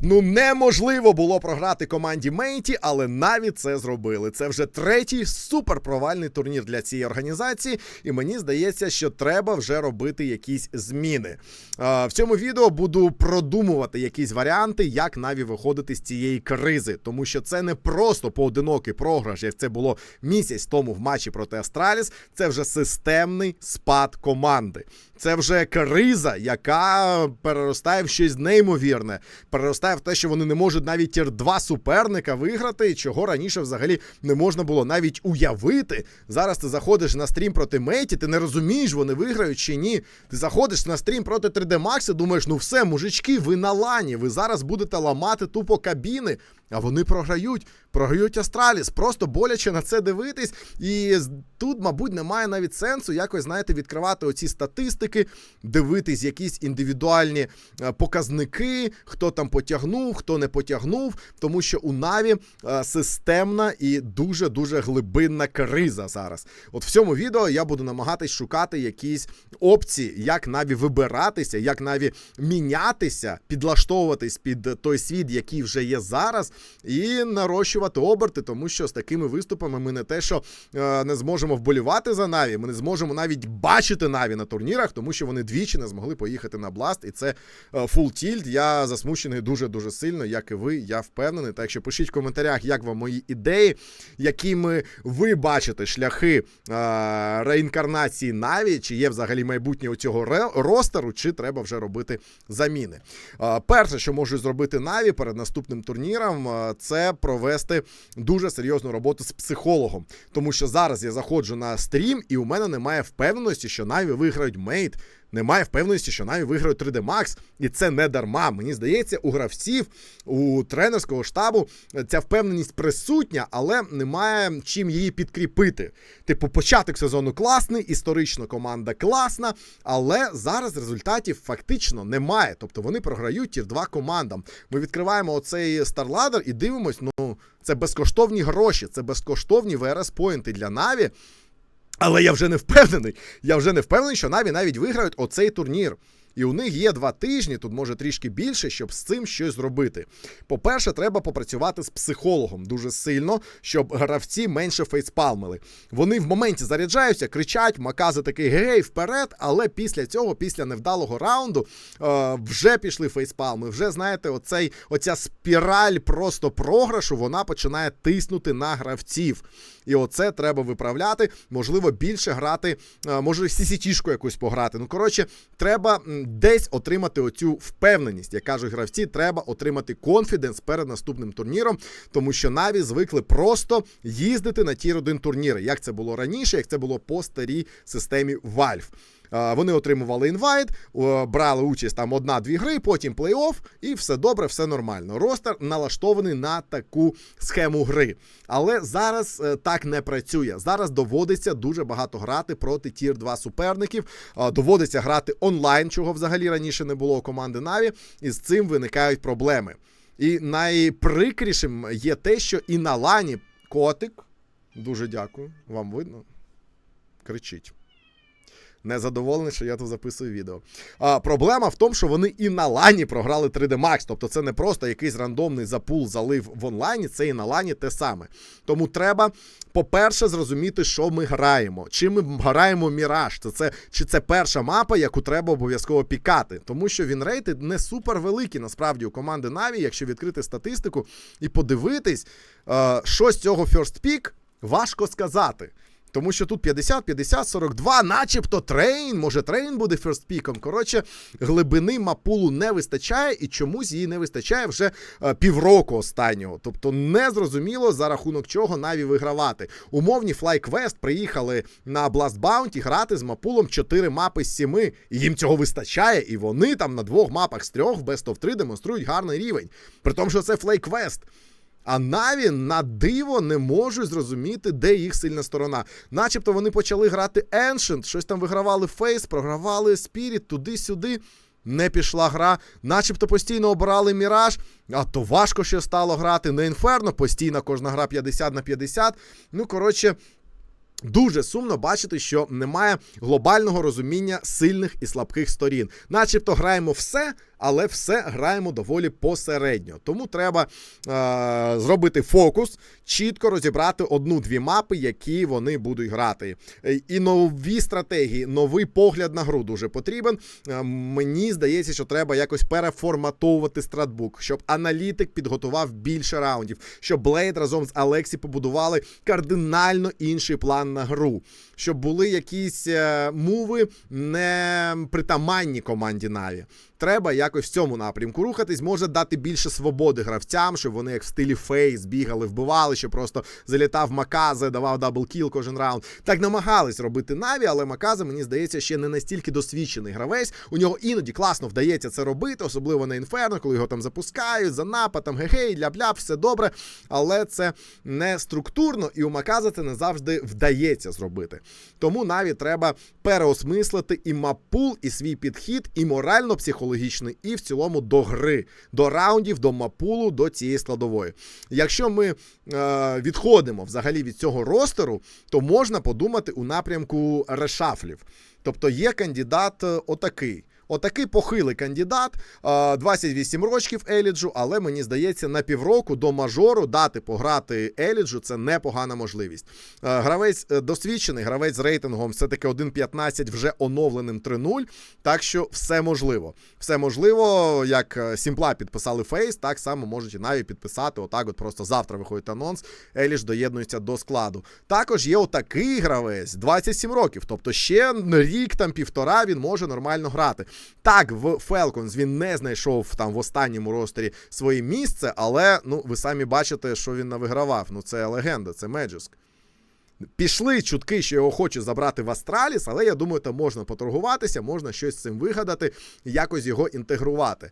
Ну неможливо було програти команді Мейті, але Наві це зробили. Це вже третій суперпровальний турнір для цієї організації, і мені здається, що треба вже робити якісь зміни. В цьому відео буду продумувати якісь варіанти, як Наві виходити з цієї кризи, тому що це не просто поодинокий програш, як це було місяць тому в матчі проти Астраліс. Це вже системний спад команди. Це вже криза, яка переростає в щось неймовірне, переростає в те, що вони не можуть навіть тір 2 суперника виграти, чого раніше взагалі не можна було навіть уявити. Зараз ти заходиш на стрім проти Мейті, ти не розумієш, вони виграють чи ні. Ти заходиш на стрім проти 3D Max і думаєш, ну все, мужички, ви на лані, ви зараз будете ламати тупо кабіни. А вони програють, програють Астраліс. Просто боляче на це дивитись. І тут, мабуть, немає навіть сенсу якось, знаєте, відкривати оці статистики, дивитись якісь індивідуальні е, показники, хто там потягнув, хто не потягнув. Тому що у Наві е, системна і дуже дуже глибинна криза зараз. От в цьому відео я буду намагатись шукати якісь опції, як Наві вибиратися, як Наві мінятися, підлаштовуватись під той світ, який вже є зараз, і нарощувати оберти, тому що з такими виступами ми не те, що е, не зможемо вболівати за Наві, ми не зможемо навіть бачити Наві на турнірах, тому що вони двічі не змогли поїхати на Бласт, і це фул тільт. Я засмучений дуже дуже сильно, як і ви. Я впевнений. Так що пишіть в коментарях, як вам мої ідеї, якими ви бачите шляхи е, реінкарнації Наві, чи є взагалі майбутнє у цього ростеру, чи треба вже робити заміни. Е, перше, що можуть зробити Наві перед наступним турніром, це провести дуже серйозну роботу з психологом. Тому що зараз я заходжу на стрім, і у мене немає впевненості, що Наві виграють мейт. Немає впевненості, що Наві виграють 3D Max, і це не дарма. Мені здається, у гравців, у тренерського штабу ця впевненість присутня, але немає чим її підкріпити. Типу, початок сезону класний, історично команда класна, але зараз результатів фактично немає. Тобто вони програють тір 2 командам. Ми відкриваємо оцей StarLadder і дивимось, ну це безкоштовні гроші, це безкоштовні ВРС поінти для Наві. Але я вже не впевнений. Я вже не впевнений, що Наві навіть виграють оцей турнір. І у них є два тижні, тут може трішки більше, щоб з цим щось зробити. По-перше, треба попрацювати з психологом дуже сильно, щоб гравці менше фейспалмили. Вони в моменті заряджаються, кричать, Макази такий гей, вперед, але після цього, після невдалого раунду, е, вже пішли фейспалми. Вже знаєте, оцей, оця спіраль просто програшу, вона починає тиснути на гравців. І оце треба виправляти. Можливо, більше грати, е, може, сісітішку якусь пограти. Ну, коротше, треба десь отримати оцю впевненість. Як кажуть гравці, треба отримати конфіденс перед наступним турніром, тому що Наві звикли просто їздити на ті родин турніри, як це було раніше, як це було по старій системі Valve. Е, Вони отримували інвайт, брали участь там одна-дві гри, потім плей-офф, і все добре, все нормально. Ростер налаштований на таку схему гри. Але зараз е, так не працює. Зараз доводиться дуже багато грати проти тір 2 суперників. Е, Доводиться грати онлайн, чого взагалі раніше не було у команди Наві, і з цим виникають проблеми. І найприкрішим є те, що і на лані котик. Дуже дякую. Вам видно? Кричить. Незадоволений, що я тут записую відео. А, проблема в тому, що вони і на лані програли 3D Max. Тобто це не просто якийсь рандомний запул залив в онлайні, це і на лані те саме. Тому треба, по-перше, зрозуміти, що ми граємо. Чи ми граємо Міраж? Це, це, чи це перша мапа, яку треба обов'язково пікати. Тому що він рейти не супер великі, насправді, у команди Наві, якщо відкрити статистику і подивитись, е, що з цього first pick, важко сказати. Тому що тут 50, 50, 42, начебто трейн, може трейн буде ферстпіком. Коротше, глибини мапулу не вистачає, і чомусь її не вистачає вже е, півроку останнього. Тобто не зрозуміло за рахунок чого Наві вигравати. Умовні FlyQuest приїхали на Blast Bounty грати з мапулом 4 мапи з 7. І їм цього вистачає, і вони там на двох мапах з трьох в Best of 3 демонструють гарний рівень. При тому, що це FlyQuest. А Наві на диво не можуть зрозуміти, де їх сильна сторона. Начебто вони почали грати Ancient, щось там вигравали Фейс, програвали Spirit, туди-сюди. Не пішла гра, начебто постійно обирали Міраж, а то важко ще стало грати. На Інферно постійно кожна гра 50 на 50. Ну, коротше, Дуже сумно бачити, що немає глобального розуміння сильних і слабких сторін. Начебто граємо все, але все граємо доволі посередньо. Тому треба е, зробити фокус, чітко розібрати одну-дві мапи, які вони будуть грати. Е, І нові стратегії, новий погляд на гру дуже потрібен. Е, Мені здається, що треба якось переформатовувати стратбук, щоб аналітик підготував більше раундів, щоб Блейд разом з Алексі побудували кардинально інший план на гру, щоб були якісь е, муви не притаманні команді Наві. Треба якось в цьому напрямку рухатись, може дати більше свободи гравцям, щоб вони як в стилі фейс бігали, вбивали, що просто залітав Маказе, давав даблкіл кожен раунд. Так намагались робити Наві, але Маказе, мені здається, ще не настільки досвідчений гравець. У нього іноді класно вдається це робити, особливо на інферно, коли його там запускають, за напад, там гегей, ля-бля, все добре. Але це не структурно, і у Маказа це не завжди вдається зробити. Тому Наві треба переосмислити і мапул, і свій підхід, і морально-психологічний, і в цілому до гри, до раундів, до мапулу, до цієї складової. Якщо ми е, відходимо взагалі від цього ростеру, то можна подумати у напрямку решафлів. Тобто є кандидат е, отакий. Отакий похилий кандидат, е, 28 рочків Еліджу, але мені здається, на півроку до мажору дати пограти Еліджу це непогана можливість. Гравець е, досвідчений, гравець з рейтингом все-таки 1.15 вже оновленим 3.0. Так що все можливо. Все можливо, як е, Сімпла підписали Фейс, так само можуть і навіть підписати. Отак, от просто завтра виходить анонс. Еліш доєднується до складу. Також є отакий гравець 27 років, тобто ще рік там півтора він може нормально грати. Так, в Falcons він не знайшов там в останньому ростері своє місце, але ну ви самі бачите, що він навигравав. Ну це легенда, це Меджиск. Пішли чутки, що його хочуть забрати в Астраліс, але я думаю, там можна поторгуватися, можна щось з цим вигадати, якось його інтегрувати.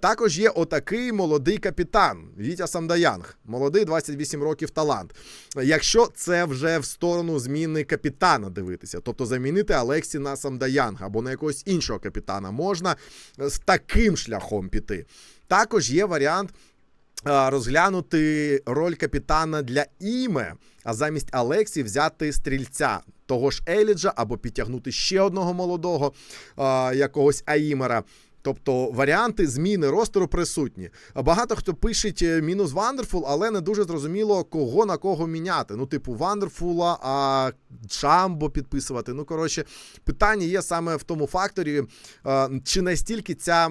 Також є отакий молодий капітан Вітя Самдаянг, молодий 28 років талант. Якщо це вже в сторону зміни капітана дивитися, тобто замінити Алексі на Самдаянга або на якогось іншого капітана, можна з таким шляхом піти. Також є варіант розглянути роль капітана для іме, а замість Алексі взяти стрільця того ж Еліджа або підтягнути ще одного молодого а, якогось Аїмера. Тобто варіанти зміни ростеру присутні. Багато хто пише мінус Вандерфул, але не дуже зрозуміло, кого на кого міняти. Ну, типу, Вандерфула, а Джамбо підписувати. Ну, коротше, питання є саме в тому факторі, е, чи настільки ця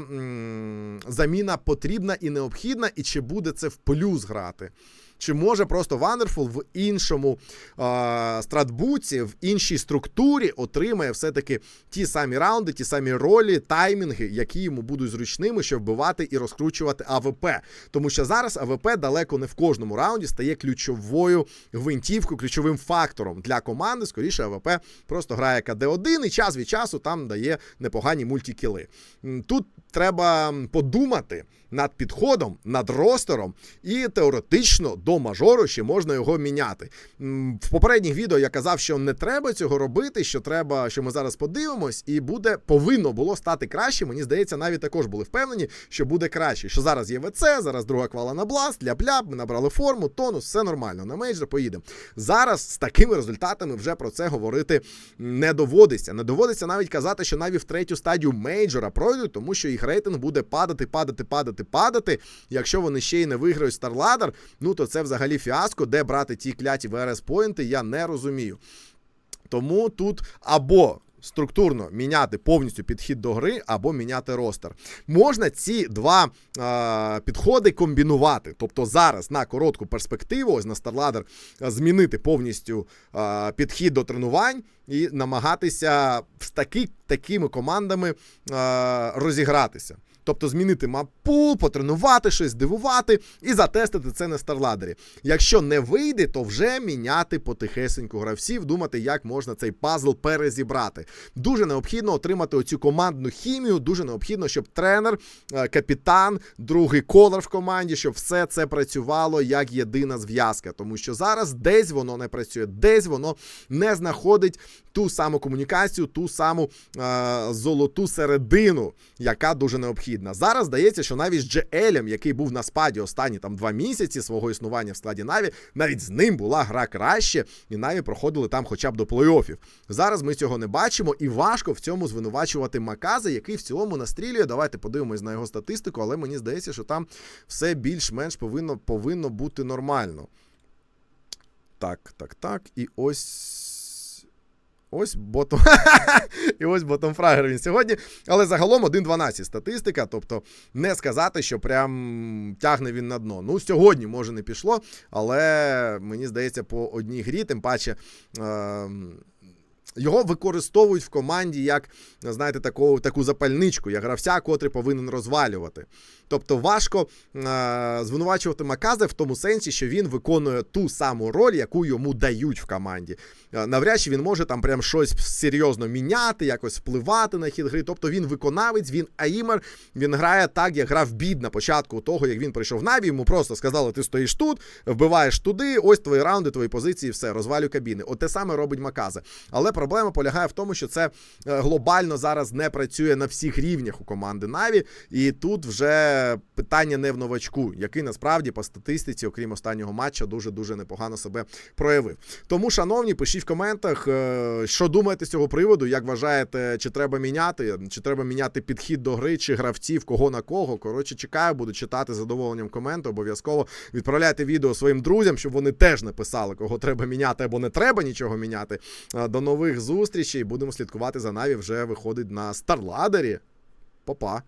заміна потрібна і необхідна, і чи буде це в плюс грати. Чи може просто Вандерфул в іншому е, стратбуці, в іншій структурі отримає все-таки ті самі раунди, ті самі ролі, таймінги, які йому будуть зручними, щоб вбивати і розкручувати АВП. Тому що зараз АВП далеко не в кожному раунді стає ключовою гвинтівкою, ключовим фактором для команди. Скоріше, АВП просто грає КД1 і час від часу там дає непогані мультикіли. Тут треба подумати над підходом, над ростером, і теоретично до мажору ще можна його міняти. В попередніх відео я казав, що не треба цього робити, що треба, що ми зараз подивимось, і буде повинно було стати краще. Мені здається, навіть також були впевнені, що буде краще. Що зараз є ВЦ, зараз друга квала на бласт, ляп-ляп, ми набрали форму, тонус, все нормально. На мейджор поїдемо. Зараз з такими результатами вже про це говорити не доводиться. Не доводиться навіть казати, що навіть в третю стадію мейджора пройдуть, тому що їх рейтинг буде падати, падати, падати, падати. Якщо вони ще й не виграють StarLadder, ну то це взагалі фіаско, де брати ті кляті ВРС поінти, я не розумію. Тому тут або структурно міняти повністю підхід до гри, або міняти ростер. Можна ці два е, підходи комбінувати. Тобто зараз на коротку перспективу, ось на StarLadder, змінити повністю е, підхід до тренувань і намагатися з таки, такими командами е, розігратися. Тобто змінити мапул, потренувати щось, здивувати і затестити це на старладері. Якщо не вийде, то вже міняти потихесеньку гравців, думати, як можна цей пазл перезібрати. Дуже необхідно отримати оцю командну хімію. Дуже необхідно, щоб тренер, е, капітан, другий колор в команді, щоб все це працювало як єдина зв'язка. Тому що зараз десь воно не працює, десь воно не знаходить ту саму комунікацію, ту саму е, золоту середину, яка дуже необхідна. Бідна. Зараз здається, що навіть з Джеелем, який був на спаді останні там два місяці свого існування в складі Наві, навіть з ним була гра краще, і Наві проходили там хоча б до плей-офів. Зараз ми цього не бачимо, і важко в цьому звинувачувати Маказа, який в цілому настрілює. Давайте подивимось на його статистику, але мені здається, що там все більш-менш повинно, повинно бути нормально. Так, так, так. І ось. Ось ботом. І ось ботом фрагер він сьогодні. Але загалом 1-12 статистика. Тобто не сказати, що прям тягне він на дно. Ну, сьогодні може не пішло, але мені здається, по одній грі, тим паче. Е- його використовують в команді як, знаєте, таку, таку запальничку, як гравця, котрий повинен розвалювати. Тобто важко е, звинувачувати Маказе в тому сенсі, що він виконує ту саму роль, яку йому дають в команді. Е, навряд чи він може там прям щось серйозно міняти, якось впливати на хід гри. Тобто він виконавець, він аїмер, він грає так, як грав бід на початку того, як він прийшов в Наві. Йому просто сказали, ти стоїш тут, вбиваєш туди, ось твої раунди, твої позиції, все, розвалю кабіни. От те саме робить Маказе. Але проблема полягає в тому, що це е, глобально зараз не працює на всіх рівнях у команди Наві, і тут вже питання не в новачку, який насправді по статистиці, окрім останнього матча, дуже дуже непогано себе проявив. Тому, шановні, пишіть в коментах, е, що думаєте з цього приводу, як вважаєте, чи треба міняти, чи треба міняти підхід до гри, чи гравців, кого на кого. Коротше, чекаю, буду читати з задоволенням коменти. Обов'язково відправляйте відео своїм друзям, щоб вони теж написали, кого треба міняти або не треба нічого міняти. Е, До нових зустрічей. Будемо слідкувати за Наві. Вже виходить на Старладері. Па-па.